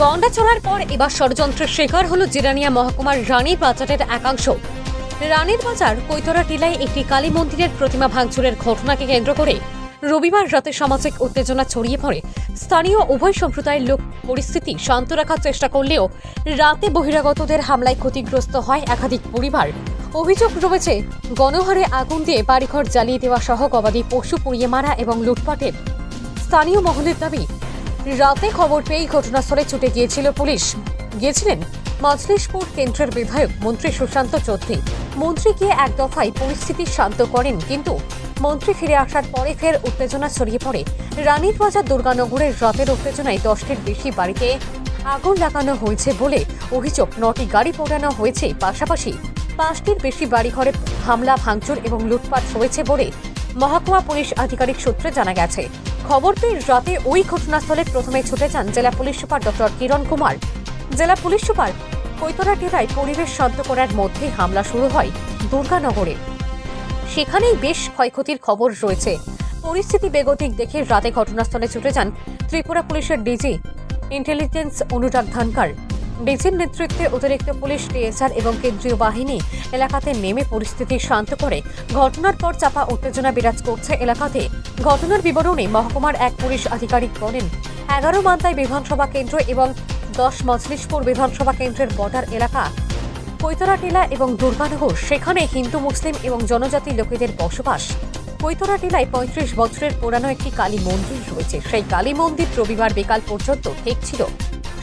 গন্ডা চড়ার পর এবার ষড়যন্ত্রের শিকার হলো জিরানিয়া মহকুমার রানী বাজারের একাংশ। রানীর বাজার কৈতরা টিলায় একটি কালী মন্দিরের প্রতিমা ভাঙচুরের ঘটনাকে কেন্দ্র করে রবিবার রাতে সামাজিক উত্তেজনা ছড়িয়ে পড়ে। স্থানীয় উভয় সম্প্রদায়ের লোক পরিস্থিতি শান্ত রাখার চেষ্টা করলেও রাতে বহিরাগতদের হামলায় ক্ষতিগ্রস্ত হয় একাধিক পরিবার। অভিযোগ রয়েছে, গণহারে আগুন দিয়ে বাড়িঘর জ্বালিয়ে দেওয়া সহ গবাদি পশু পুড়িয়ে মারা এবং লুটপাটের। স্থানীয় মহলের দাবি রাতে খবর পেয়েই ঘটনাস্থলে ছুটে গিয়েছিল পুলিশ। গিয়েছিলেন মজলিশপুর কেন্দ্রের বিধায়ক মন্ত্রী সুশান্ত চৌধুরী। মন্ত্রী গিয়ে এক দফায় পরিস্থিতি শান্ত করেন, কিন্তু মন্ত্রী ফিরে আসার পরে ফের উত্তেজনা ছড়িয়ে পড়ে। রানীর বাজার দুর্গানগরের রাতের উত্তেজনায় দশটির বেশি বাড়িতে আগুন লাগানো হয়েছে বলে অভিযোগ। নটি গাড়ি পোড়ানো হয়েছে, পাশাপাশি পাঁচটির বেশি বাড়িঘরে হামলা, ভাঙচুর এবং লুটপাট হয়েছে বলে মহকুমা পুলিশ আধিকারিক সূত্রে জানা গেছে, খবর পেয়ে রাতে ওই ঘটনাস্থলে প্রথমে ছুটে যান জেলা police super doctor Kiran Kumar. জেলা পুলিশ সুপার কৈতরা টিলায় পরিবেশ শান্ত করার মধ্যে হামলা শুরু হয় দুর্গানগরে। সেখানেই বেশ ক্ষয়ক্ষতির খবর রয়েছে। পরিস্থিতি বেগতিক দেখে রাতে ঘটনাস্থলে ছুটে যান ত্রিপুরা পুলিশের ডিজি ইন্টেলিজেন্স অনুরাগ ধানকার। ডিজির নেতৃত্বে অতিরিক্ত পুলিশ, টিএসআর এবং কেন্দ্রীয় বাহিনী এলাকাতে নেমে পরিস্থিতি শান্ত করে। ঘটনার পর চাপা উত্তেজনা বিরাজ করছে এলাকাতে। ঘটনার বিবরণে মহকুমার এক পুলিশ আধিকারিক বলেন, এগারো মান্তায় বিধানসভা কেন্দ্র এবং দশ মজলিশপুর বিধানসভা কেন্দ্রের বর্ডার এলাকা। কৈতরা টিলা এবং দুর্গানগর, সেখানে হিন্দু, মুসলিম এবং জনজাতি লোকেদের বসবাস। কৈতরা টিলায় পঁয়ত্রিশ বছরের পুরানো একটি কালী মন্দির রয়েছে। সেই কালী মন্দির রবিবার বিকাল পর্যন্ত ঠিক ছিল।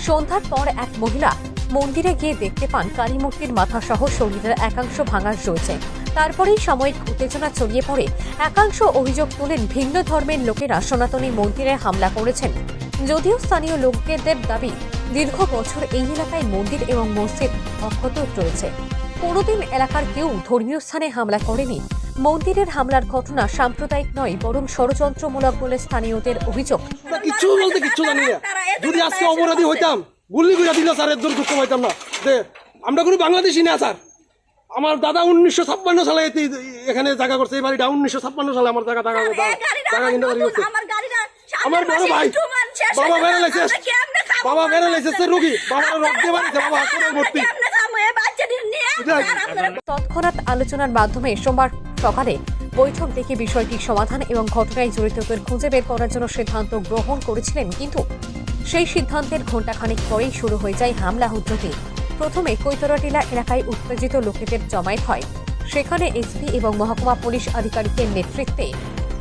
সন্ধ্যার পর এক মহিলা মন্দিরে গিয়ে দেখতে পান কালী মূর্তির মাথা সহ শরীরের একাংশ ভাঙার রয়েছে। তারপরেই সাময়িক উত্তেজনা ছড়িয়ে পড়ে। একাংশ অভিযোগ তোলেন ভিন্ন ধর্মের লোকেরা সনাতনী মন্দিরে হামলা করেছেন। যদিও স্থানীয় লোকদের দাবি, দীর্ঘ বছর এই এলাকায় মন্দির এবং মসজিদ অক্ষত রয়েছে। কোনোদিন এলাকার কেউ ধর্মীয় স্থানে হামলা করেনি। মন্দিরের হামলার ঘটনা সাম্প্রদায়িক নয় বরং ষড়যন্ত্রমূলক বলে স্থানীয়দের অভিযোগ। আমরা কিচ্ছু বলতে কিচ্ছু জানি না। যদি আজকে অপরাধী হইতাম গুল্লি করে দিলে স্যার এর দুঃখ হইতাম না। যে আমরা কোনো বাংলাদেশি না স্যার। আমার দাদা উনিশশো ছাপ্পান্ন সালে এখানে জায়গা করছে এই বাড়িটা উনিশশো ছাপ্পান্ন সালে আমার জায়গা জায়গা জায়গা কিনে বাড়ি করছে আমার বড় ভাই বাবা বেড়ে লাইছে বাবা বেড়ে লাইছে সে রুগী। বাবার রক্তে বাড়িছে বাবা হাসপাতাল ভর্তি। তৎক্ষণাৎ আলোচনার মাধ্যমে সোমবার সকালে বৈঠক ডেকে বিষয়টি সমাধান এবং ঘটনায় জড়িতদের খুঁজে বের করার জন্য সিদ্ধান্ত গ্রহণ করেছিলেন, কিন্তু সেই সিদ্ধান্তের ঘণ্টাখানেক পরেই শুরু হয়ে যায় হামলা হুদ্রতি প্রথমে কৈতরাটিলা এলাকায় উত্তেজিত লোকেদের জমায়েত হয়। সেখানে এসপি এবং মহকুমা পুলিশ আধিকারিকের নেতৃত্বে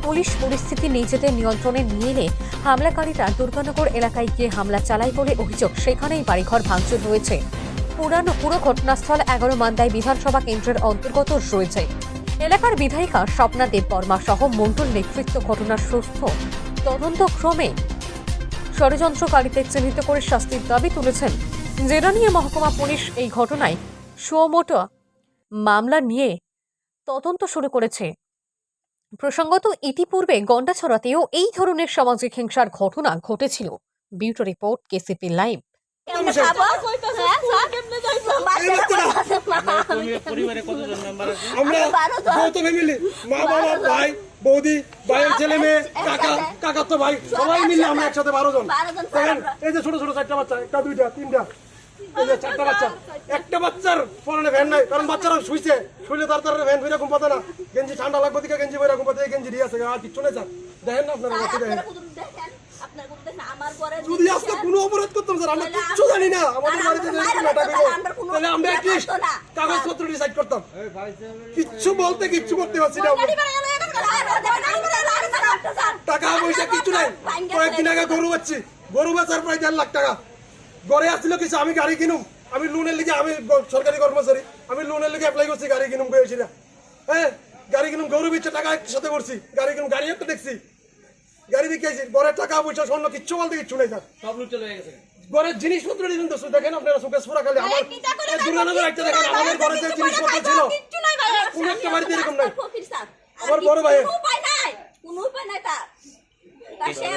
পুলিশ পরিস্থিতি নিজেদের নিয়ন্ত্রণে নিয়ে এলে হামলাকারীরা দুর্গানগর এলাকায় গিয়ে হামলা চালায় বলে অভিযোগ। সেখানেই বাড়িঘর ভাঙচুর হয়েছে। পুরানো পুরো ঘটনাস্থল এগারো মান্দায় বিধানসভা কেন্দ্রের অন্তর্গত রয়েছে। এলাকার বিধায়িকা স্বপ্না দেববর্মা সহ মন্ডল নেতৃত্ব ঘটনার সুস্থ তদন্তক্রমে ষড়যন্ত্রকারীদের চিহ্নিত করে শাস্তির দাবি তুলেছেন। জেরানিয়া মহকুমা পুলিশ এই ঘটনায় সুমোটো মামলা নিয়ে তদন্ত শুরু করেছে। প্রসঙ্গত ইতিপূর্বে গন্ডাছড়াতেও এই ধরনের সামাজিক হিংসার ঘটনা ঘটেছিল। বিউটো রিপোর্ট কেসিপি লাইভ। আমরা যৌথ ফ্যামিলি মা বাবা ভাই বৌদি ভাইয়ের ছেলে মেয়ে কাকা কাকার তো ভাই সবাই মিলে আমরা একসাথে বারো জন। দেখেন, এই যে ছোট ছোট চারটা বাচ্চা একটা দুইটা তিনটা এই যে চারটা বাচ্চা একটা বাচ্চার পরনে ফ্যান নাই কারণ বাচ্চারা শুইছে। শুইলে তার তার ফ্যান এরকম পাতে না। গেঞ্জি ঠান্ডা লাগবে দিকে গেঞ্জি পাতে এই গেঞ্জি দিয়ে আছে আর কিচ্ছু নেই স্যার। দেখেন না আপনারা যদি আজকে কোনো অপরাধ করতাম স্যার আমরা কিচ্ছু জানি না। আমাদের বাড়িতে যদি নাটক হতো, তাহলে আমরা অ্যাটলিস্ট কাগজপত্র ডিসাইড করতাম। কিচ্ছু বলতে কিচ্ছু করতে পারছি না টাকা পয়সা কিচ্ছু নাই। কয়েকদিন আগে গরু বেচছি। গরু বেচার প্রায় দেড় লাখ টাকা। ঘরে আসছিল কিছু আমি গাড়ি কিনুম। আমি লোনের লিগে আমি সরকারি কর্মচারী। আমি লোনের লিগে অ্যাপ্লাই করছি গাড়ি কিনুম গেছি না। হ্যাঁ গাড়ি কিনুম গরু বেচে টাকা একসাথে করছি গাড়ি কিনুম গাড়ি একটা দেখছি। গাড়ি বিকেছি ঘরের টাকা পয়সা স্বর্ণ কিচ্ছু বলতে কিচ্ছু নেই স্যার। সব লুট চলে গেছে। ঘরের জিনিসপত্র দিন তো দেখেন আপনারা সুকেশ পুরা খালি। আমার দুর্গানগর একটা দেখেন আমাদের ঘরে যে জিনিসপত্র ছিল কোন একটা বাড়িতে এরকম নাই। আমার বড় ভাই। কোনো উপায় নাই কোনো উপায় নাই তার। সে